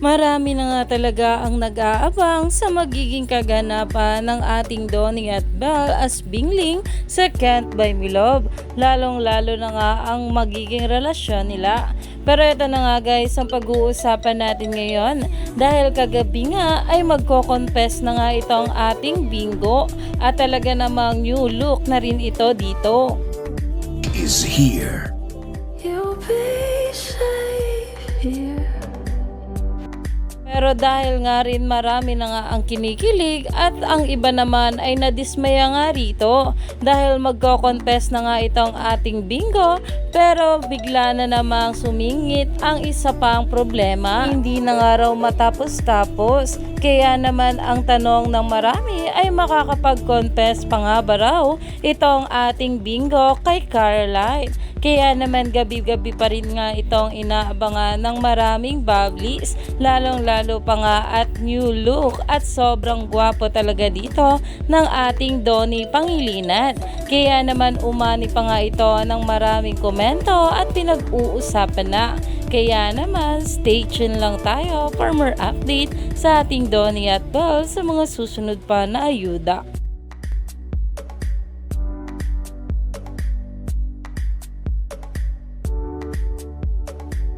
Marami na nga talaga ang nag-aabang sa magiging kaganapan ng ating Donnie at Belle as Bingling sa Can't Buy Me Love. Lalong-lalo na nga ang magiging relasyon nila. Pero ito na nga guys ang pag-uusapan natin ngayon dahil kagabi nga ay magko-confess na nga itong ating bingo at talaga namang new look na rin ito dito. is here. You'll be safe here. Pero dahil nga rin marami na nga ang kinikilig at ang iba naman ay nadismaya nga rito dahil magko-confess na nga itong ating bingo pero bigla na namang sumingit ang isa pang problema. Hindi na nga raw matapos-tapos kaya naman ang tanong ng marami ay makakapag-confess pa nga ba raw itong ating bingo kay Caroline. Kaya naman gabi-gabi pa rin nga itong inaabangan ng maraming bubblies, lalong-lalo pa nga at new look at sobrang gwapo talaga dito ng ating Donnie Pangilinan. Kaya naman umani pa nga ito ng maraming komento at pinag-uusapan na. Kaya naman, stay tuned lang tayo for more update sa ating Donnie at Belle sa mga susunod pa na ayuda.